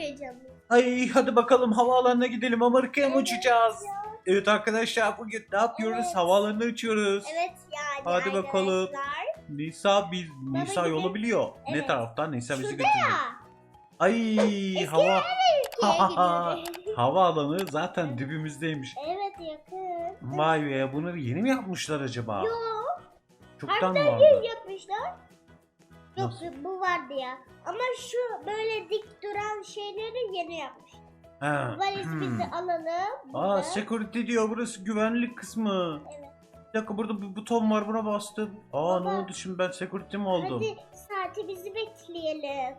heyecanlıyım. Ay hadi bakalım havaalanına gidelim. Amerika'ya mı Evet uçacağız? ya. Evet arkadaşlar bugün ne yapıyoruz? Evet. Havaalanına uçuyoruz. Evet yani Hadi bakalım. arkadaşlar. Nisa bir Nisa gidelim. yolu biliyor. Ne Evet. taraftan? Nisa bizi Şurada ya. Ay hava gidiyoruz. havaalanı zaten dibimizdeymiş. evet yakın. Vay be bunu yeni mi yapmışlar acaba? Yok. Çoktan Harbiden vardı. yeni yapmışlar. Yok Nasıl? bu vardı ya. Ama şu böyle dik duran şeyleri yeni yapmış. Ha. Valizimizi hmm. alalım. Aa burada. security diyor burası güvenlik kısmı. Evet. Bir dakika burada bir buton var buna bastım. Aa ne Baba. oldu şimdi ben security mi oldum? Hadi saati bizi bekleyelim.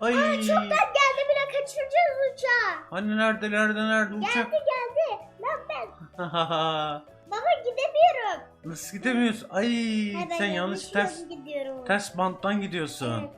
Ay. Çoktan geldi bile kaçıracağız uçağı. Hani nerede nerede nerede uçak? Geldi geldi. Lan ben baba gidemiyorum. Nasıl gidemiyorsun? Ay Ha, ben sen yanlış ters. Ters banttan gidiyorsun. Evet.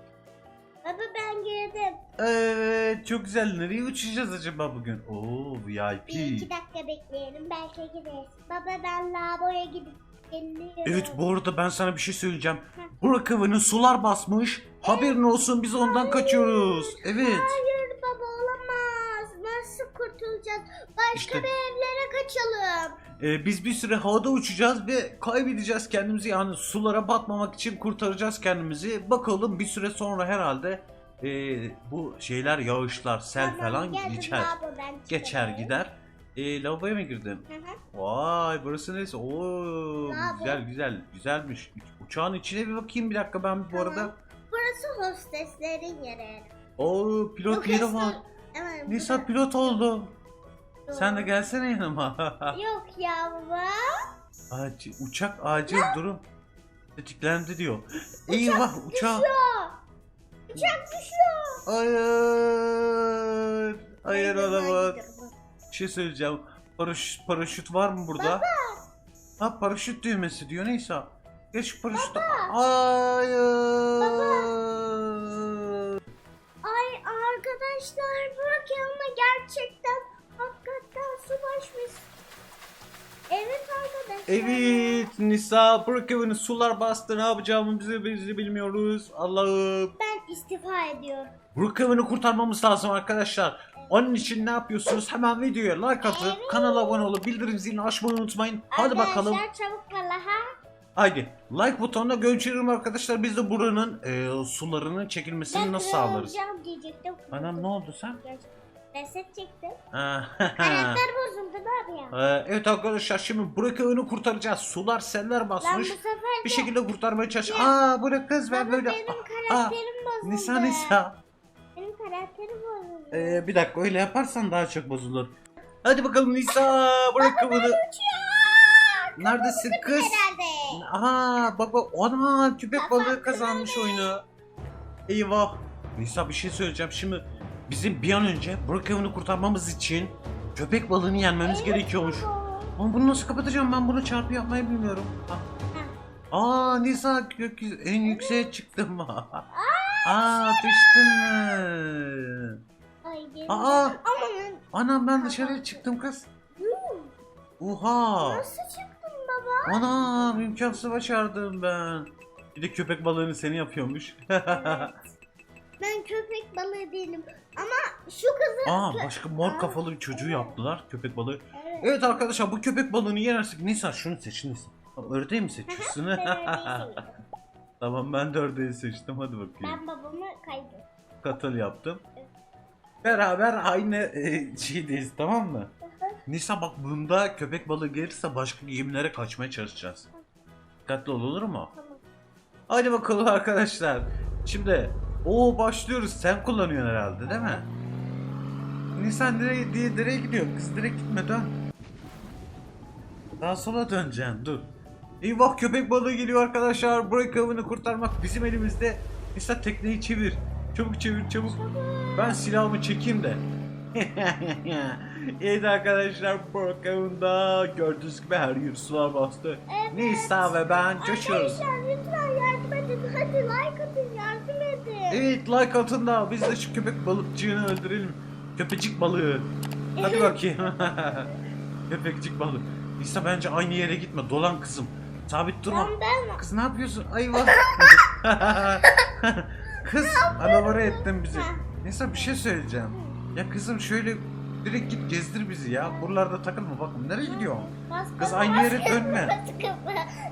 Baba ben girdim. Evet çok güzel. Nereye uçacağız acaba bugün? Oo VIP. Bir iki dakika bekleyelim belki gideriz. Baba ben lavaboya gidip geliyorum. Evet bu arada ben sana bir şey söyleyeceğim. Burak Kıvı'nın sular basmış. Haberin olsun biz ondan kaçıyoruz. Evet. Hayır baba olamaz. Nasıl kurtulacağız? Başka İşte- bir evlere kaçalım. Ee, biz bir süre havada uçacağız ve kaybedeceğiz kendimizi. Yani sulara batmamak için kurtaracağız kendimizi. Bakalım bir süre sonra herhalde ee, bu şeyler yağışlar, sel Tamam, falan geldim, geçer. Geçer gider. Ee, lavaboya mı girdin? Hı hı. Vay burası neresi? Oo Lavabo. güzel güzel güzelmiş. Uçağın içine bir bakayım bir dakika ben bu Tamam. arada. Burası hosteslerin yeri. Oo pilot yeri var. Evet, Nisa pilot oldu. Sen de gelsene yanıma. Yok ya baba. acil, uçak acil durum. Tetiklendi diyor. Eyvah uçağı. Düşüyor. Uçak düşüyor. Hayır. Hayır olamaz. Bir şey söyleyeceğim. Paraşüt, paraşüt var mı burada? Ha paraşüt düğmesi diyor neyse. Geç paraşüt. Hayır. Ay arkadaşlar bak ama gerçekten hakikaten su başmış. Evet arkadaşlar. Evet Nisa Brookhaven'ı sular bastı ne yapacağımı bizi, bilmiyoruz. Allah'ım. Ben istifa ediyorum. Brookhaven'ı kurtarmamız lazım arkadaşlar. Onun için ne yapıyorsunuz? Hemen videoya like atın, Evet. kanala abone olup bildirim zilini açmayı unutmayın. Hadi bakalım. Arkadaşlar çabuk Allah'a. Haydi like butonuna gönderirim arkadaşlar. Biz de buranın e, sularının çekilmesini Ben nasıl sağlarız? Anam ne oldu sen? Reset. Ha, Karakter bozuldu ne yapayım? Ee, evet arkadaşlar şimdi Brookhaven'ı kurtaracağız. Sular seller Lan bu basmış. sefer Bir de- şekilde kurtarmaya çalış. Ya. Aa bu ne kız ben Baba, böyle. benim Aa, karakterim bozuldu. Nisa Nisa. Benim karakterim bozuldu. Ee, bir dakika öyle yaparsan daha çok bozulur. Hadi bakalım Nisa Brookhaven'ı. Neredesin kız? Herhalde. Aha bak ana köpek balığı kazanmış oyunu. Eyvah. Nisa bir şey söyleyeceğim şimdi. Bizim bir an önce Brookhaven'ı kurtarmamız için köpek balığını yenmemiz gerekiyormuş. Ama bunu nasıl kapatacağım ben bunu çarpı yapmayı bilmiyorum. Aa Nisa gökyüzü en yükseğe çıktım. Aa düştün mü? Aa anam ben dışarıya çıktım kız. Oha. Nasıl çıktın baba? Anam imkansız başardım ben. Bir de köpek balığını seni yapıyormuş. Ben köpek balığı değilim. Ama şu kızı... Aa başka mor kafalı bir çocuğu yaptılar köpek balığı. Evet. Evet arkadaşlar bu köpek balığını yenersek Nisa şunu seç Nisa. Tamam, Ördeği mi seçiyorsun? Tamam ben de ördeği seçtim hadi bakayım. Ben babamı kaydım. Katıl yaptım. Beraber aynı e, şeydeyiz tamam mı? Nisa bak bunda köpek balığı gelirse başka gemilere kaçmaya çalışacağız. Dikkatli ol olur mu? Tamam. Hadi bakalım arkadaşlar. Şimdi o başlıyoruz. Sen kullanıyorsun herhalde değil mi? Nisa nereye, diye, nereye gidiyor? Kız direkt gitme dön. Daha sola döneceksin dur. Eyvah köpek balığı geliyor arkadaşlar. Break avını kurtarmak bizim elimizde. Nisa tekneyi çevir. Çabuk çevir çabuk. Ben silahımı çekeyim de. evet arkadaşlar avında gördüğünüz gibi her yer sular bastı. Evet. Nisa ve ben coşuyoruz. Arkadaşlar lütfen yardım edin. Hadi like atın yardım edin. Evet like atın da biz de şu köpek balıkçığını öldürelim. Köpecik balığı. Hadi bakayım. Köpekçik balığı. İsa bence aynı yere gitme. Dolan kızım. Sabit durma. Lan ben Kız ne yapıyorsun? Ay vah. Kız alavara ettin bizi. Neyse bir şey söyleyeceğim. Ya kızım şöyle direkt git gezdir bizi ya. Buralarda takılma bakın nereye gidiyorsun? Bas, Kız aynı yere dönme.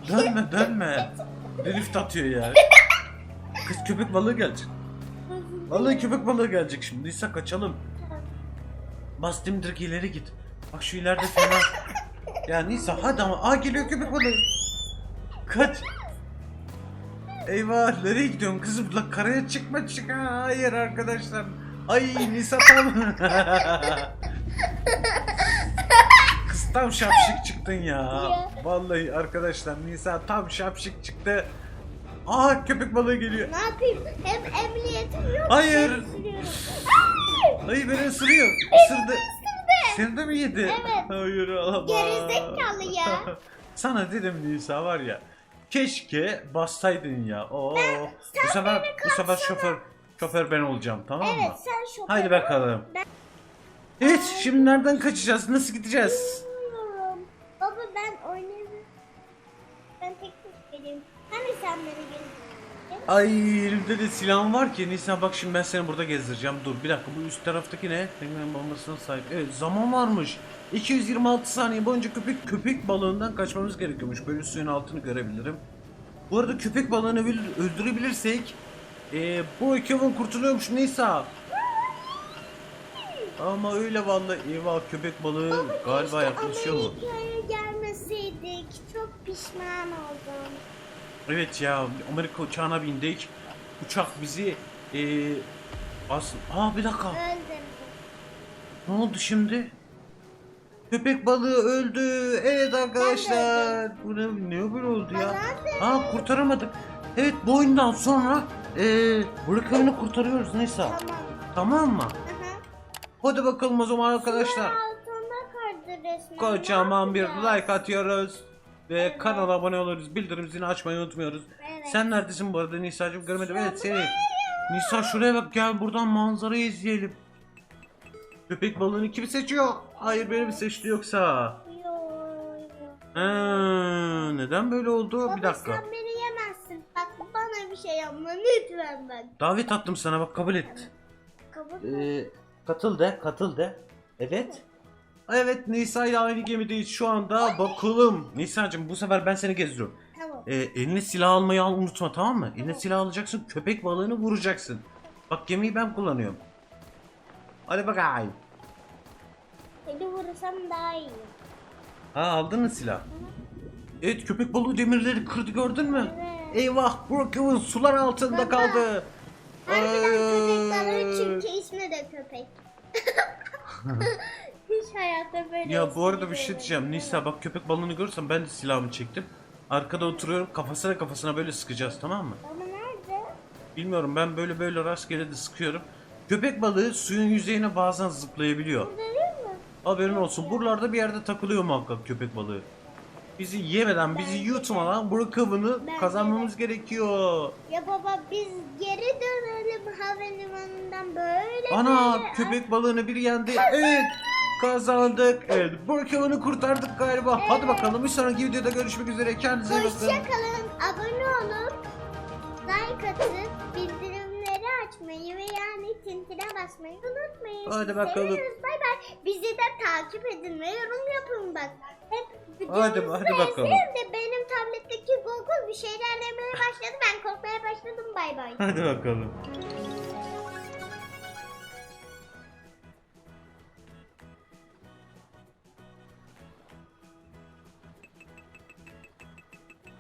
Dönme dönme. Drift atıyor ya. Kız köpek balığı gelecek. Vallahi köpek balığı gelecek şimdi. Nisa kaçalım. Bas dimdirek ileri git. Bak şu ileride fena. ya Nisa hadi ama. Aa geliyor köpek balığı. Kaç. Eyvah nereye gidiyorsun kızım? La karaya çıkma çık. Ha, Hayır arkadaşlar. Ay Nisa tam. Kız tam şapşık çıktın ya. Ya. Vallahi arkadaşlar Nisa tam şapşık çıktı. Aa köpek balığı geliyor. Ne yapayım? Hem emniyetim yok. Hayır. Ay beni ısırıyor. Isırdı. Seni de mi yedi? Evet. Hayır alamam. Gerizekalı ya. Sana dedim Nisa var ya. Keşke bassaydın ya. Oo. bu sefer bu sefer şoför şoför ben olacağım tamam mı? Evet sen şoför. Haydi bakalım. Ben- Evet şimdi nereden kaçacağız? Nasıl gideceğiz? Hani sen beni gezdirdin? Ay elimde de silahım var ki. Nisa bak şimdi ben seni burada gezdireceğim. Dur bir dakika bu üst taraftaki ne? Penguin bombasına sahip. Evet zaman varmış. 226 saniye boyunca köpek köpek balığından kaçmamız gerekiyormuş. Böyle suyun altını görebilirim. Bu arada köpek balığını öl- öldürebilirsek eee bu Kevin kurtuluyormuş Nisa. Ama öyle vallahi eyvah köpek balığı galiba Keşke yaklaşıyor mu? Amerika'ya gelmeseydik. Çok pişman oldum. Evet ya Amerika uçağına bindik. Uçak bizi eee as Aa bir dakika. Öldüm. Ne oldu şimdi? Köpek balığı öldü. Evet arkadaşlar. Bu ne, ne böyle oldu ya? Aa kurtaramadık. Evet bu oyundan sonra eee Brookhaven'ı kurtarıyoruz neyse. Tamam. Tamam mı? Aha. Hadi bakalım o zaman arkadaşlar. Kocaman bir like atıyoruz. Ve kanala abone oluyoruz. Bildirim zilini açmayı unutmuyoruz. Sen neredesin bu arada Nisa'cığım görmedim. Evet seni. Nisa şuraya bak gel buradan manzarayı izleyelim. Köpek balığını kim seçiyor? Hayır beni mi seçti yoksa? Yo, yo. Ha, neden böyle oldu? Baba Bir dakika. sen beni yemezsin. Bak bana bir şey yapma lütfen bak. Davet attım sana bak kabul et. Kabul Ee, katıl de, katıl de. Evet. Evet Nisa ile aynı gemideyiz şu anda. Bakalım. Nisa'cığım bu sefer ben seni gezdiriyorum. Tamam. Ee, eline silah almayı al- unutma tamam mı? Eline silah alacaksın köpek balığını vuracaksın. Bak gemiyi ben kullanıyorum. Hadi bakayım. Seni vursam daha iyi. Ha aldın mı silah? Evet köpek balığı demirleri kırdı gördün mü? Evet. Eyvah Brookhaven sular altında Baba. kaldı. Harbiden köpek balığı çünkü ismi de köpek. Hiç hayatta böyle Ya bu arada bir şey diyeceğim. Nisa bak köpek balığını görürsem ben de silahımı çektim. Arkada oturuyorum kafasına kafasına böyle sıkacağız tamam mı? Ama nerede? Bilmiyorum ben böyle böyle rastgele de sıkıyorum. Köpek balığı suyun yüzeyine bazen zıplayabiliyor. Değil mi? Haberin olsun. Buralarda bir yerde takılıyor muhakkak köpek balığı. Bizi yemeden, bizi yutmadan Brookhaven'ı Ben kazanmamız gerekiyor. Ya baba biz geri dönelim havalimanından böyle Ana böyle. köpek balığını bir yendi. Evet kazandık. Evet Brookhaven'ı kurtardık galiba. Hadi bakalım bir sonraki videoda görüşmek üzere. Kendinize iyi bakın. Hoşçakalın. Abone olun. Like atıp bildirimleri açmayı ve yani tintine basmayı unutmayın. Hadi bakalım. seviyoruz. Bay bay. Bizi de takip edin ve yorum yapın bak. Hep Hadi- hadi bakalım. de benim tabletteki Google bir şeyler demeye başladı. Ben korkmaya başladım. Bay bay. Hadi bakalım.